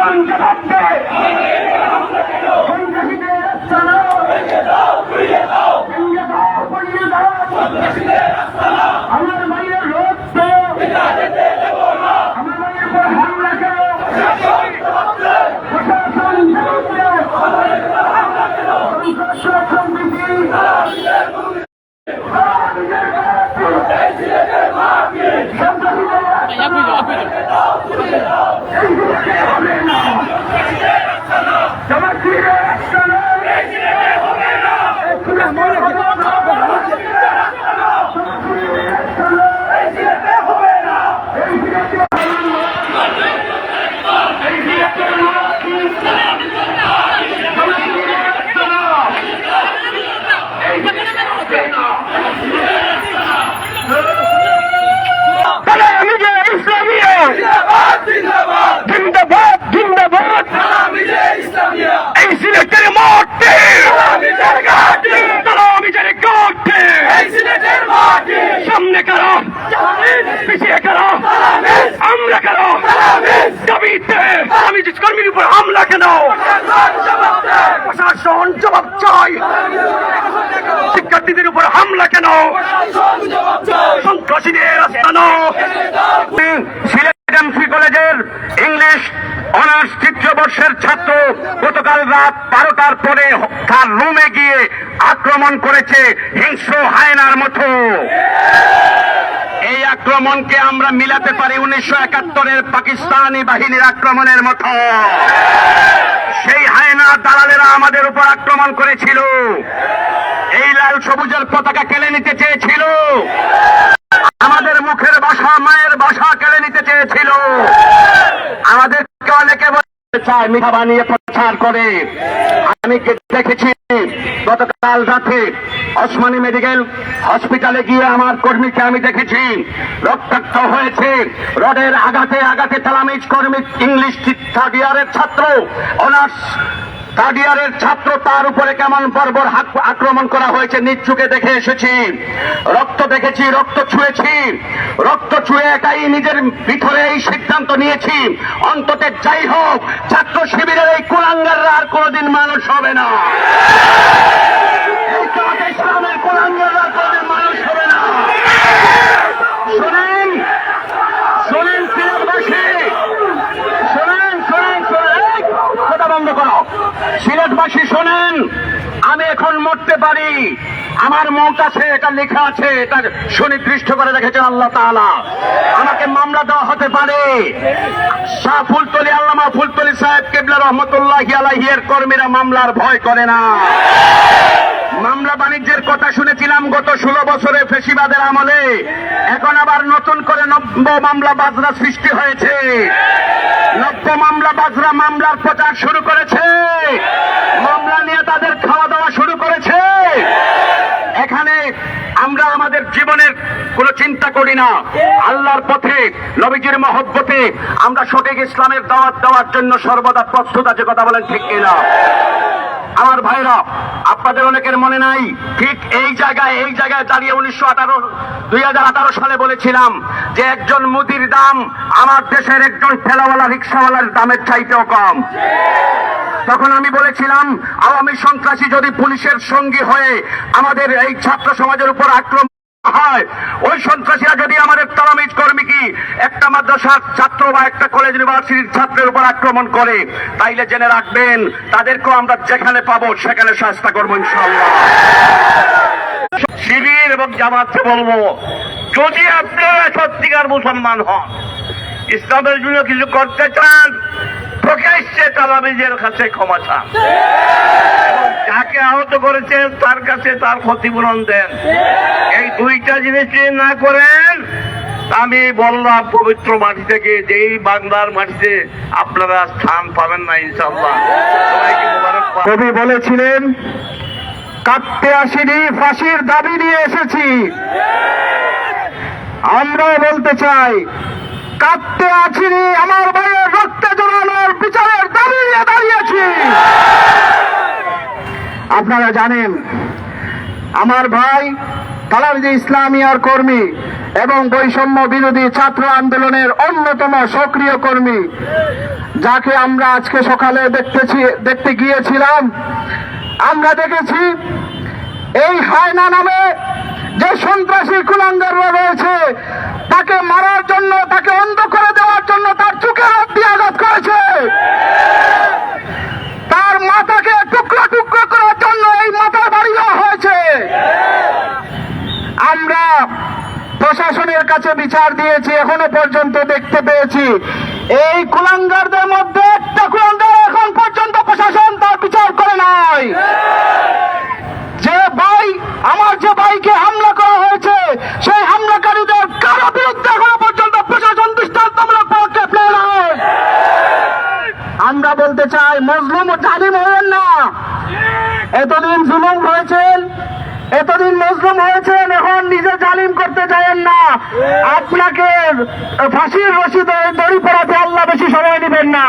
প্রশাসন জবাব দে সন্ত্রাসীদের রাস্তানা ভেঙে দাও, পুড়িয়ে দাও। আমার মায়ের রক্ত আমার মায়ের উপর হামলা কেন প্রশাসন জবাব দে সন্ত্রাস সম্প্রীতি সন্ত্রাসীদের জামাতির সামনে কারও। পিছিয়ে কারও। আমরা কারও। দাবিতে আমি কর্মীর উপর হামলা কেন? প্রশাসন জবাব চাই। শিক্ষার্থীদের উপর হামলা কেন? সন্ত্রাসীদের আস্তানো। সিলেট এমসি কলেজের ইংলিশ অনার্স তৃতীয় বর্ষের ছাত্র গতকাল রাত বারোটার পরে তার রুমে গিয়ে আক্রমণ করেছে হিংস্র হায়নার মতো। এই আক্রমণকে আমরা মিলাতে পারি উনিশশো একাত্তরের পাকিস্তানি বাহিনীর আক্রমণের মতো। সেই হায়না দালালেরা আমাদের উপর আক্রমণ করেছিল। এই লাল সবুজের পতাকা কেলে নিতে চেয়েছিল। চায় মিঠা বানিয়ে প্রচার করে। আমি দেখেছি, গতকাল রাতে ওসমানী মেডিকেল হসপিটালে গিয়ে আমার কর্মীকে আমি দেখেছি। রক্তাক্ত হয়েছে, রডের আগাতে আগাতে তালামিজ কর্মী, ইংলিশ থার্ড ইয়ারের ছাত্র, অনার্স থার্ড ইয়ারের ছাত্র তার উপরে কেমন বর্বর আক্রমণ করা হয়েছে নিচ্ছুকে দেখে এসেছি। রক্ত দেখেছি, রক্ত ছুঁয়েছি। রক্ত ছুঁয়ে একাই নিজের ভিতরে এই সিদ্ধান্ত নিয়েছি। অন্তত যাই হোক, ছাত্র শিবিরের এই কুলাঙ্গাররা আর কোনোদিন মানুষ হবে না এই জামাতে ইসলামের কুলাঙ্গাররা আর কোনোদিন মানুষ হবে না শোনেন শোনেন সিলেটবাসী শোনেন শোনেন শোনেন এই, কথা বন্ধ করো সিলেটবাসী শোনেন, আমি এখন মরতে পারি। আমার মত আছে, এটা লেখা আছে, এটা সুনির্দিষ্ট করে রেখেছেন আল্লাহ তাআলা। আমাকে মামলা দেওয়া হতে পারে। শাহ ফুলতলি, আল্লামা ফুলতলি সাহেব কেবলা রহমতুল্লাহ আলাইহির কর্মীরা মামলার ভয় করে না। মামলা বাণিজ্যের কথা শুনেছিলাম গত ষোলো বছরে ফেসিবাদের আমলে। এখন আবার নতুন করে নব্য মামলা বাজরা সৃষ্টি হয়েছে। নব্য মামলা, বাজরা মামলার প্রচার শুরু করেছে। মামলা নিয়ে তাদের খাওয়া দাওয়া শুরু করেছে। এখানে আমরা আমাদের জীবনের কোনো চিন্তা করি না। আল্লাহর পথে, নবীজির মহব্বতে আমরা সঠিক ইসলামের দাওয়াত দেওয়ার জন্য সর্বদা প্রস্তুত আছে, কথা বলেন ঠিক কিনা? আমার ভাইরা, আপনাদের অনেকের মনে নাই, ঠিক এই জায়গায় এই জায়গায় দাঁড়িয়ে উনিশশো আঠারো, দুই সালে বলেছিলাম যে একজন মুদির দাম আমার দেশের একজন ঠেলাওয়ালা, রিক্সাওয়ালার দামের চাইতেও কম। তখন আমি বলেছিলাম, আওয়ামী সন্ত্রাসী যদি পুলিশের সঙ্গী হয়ে আমাদের এই ছাত্র সমাজের উপর আক্রমণ হয়। ওই সন্ত্রাসীরা যদি আমাদের কর্মী কি, একটা মাদ্রাসার ছাত্র বা একটা কলেজ ইউনিভার্সিটির ছাত্রের উপর আক্রমণ করে, তাইলে জেনে রাখবেন, তাদেরকেও আমরা যেখানে পাবো, সেখানে করব ইনশাল্লাহ শিবির এবং জামাতকে বলব, যদি আপনারা সত্যিকার মুসলমান হন, ইসলামের জন্য কিছু করতে চান, প্রকাশ্যে তালামিজের কাছে ক্ষমা চান। যাকে আহত করেছেন তার কাছে তার ক্ষতিপূরণ দেন। এই দুইটা জিনিস না করেন, আমি বললাম, পবিত্র মাটি থেকে যেই বাংলার মাটিতে আপনারা স্থান পাবেন না ইনশাল্লাহ কবি বলেছিলেন কাটতে আসিনি, ফাঁসির দাবি নিয়ে এসেছি। আমরাও বলতে চাই কাটতে আসিনি, আমার ভাইয়ের রক্তে জড়ানোর বিচারের দাবি নিয়ে দাঁড়িয়েছি। আপনারা জানেন, আমার ভাই তালাবিজি ইসলামিয়ার কর্মী এবং বৈষম্য বিরোধী ছাত্র আন্দোলনের অন্যতম সক্রিয় কর্মী, যাকে আমরা আজকে সকালে দেখতেছি, দেখতে গিয়েছিলাম। আমরা দেখেছি, এই হায়না নামে যে সন্ত্রাসী কুলাঙ্গাররা রয়েছে, তাকে মারার জন্য, তাকে অন্ধ করে দেওয়ার জন্য তার চোখে হাত দিয়ে আঘাত করেছে তার মাথাকে টুকরো টুকরো করার জন্য এই মাথার বাড়ি দেওয়া হয়েছে আমরা প্রশাসনের কাছে বিচার দিয়েছি, এখনও পর্যন্ত দেখতে পেয়েছি। এই কুলাঙ্গারদের মধ্যে একটা কুলাঙ্গার এখন পর্যন্ত প্রশাসন তার বিচার করে নাই। যে ভাই, আমার যে ভাইকে হামলা করা হয়েছে, সেই হামলাকারীদের কারও বিরুদ্ধে এখনও পর্যন্ত প্রশাসন দৃষ্টান্তমূলক পদক্ষেপ নেয় নাই। আমরা বলতে চাই মজলুম ও জালিম হবেন না। এতদিন জুলুম হয়েছেন এতদিন মজলুম হয়েছেন, এখন নিজে জালিম করতে চাইেন না। আপনাকে ফাঁসির রশিদ দড়ি পড়াতে আল্লাহ বেশি সময় নেবেন না।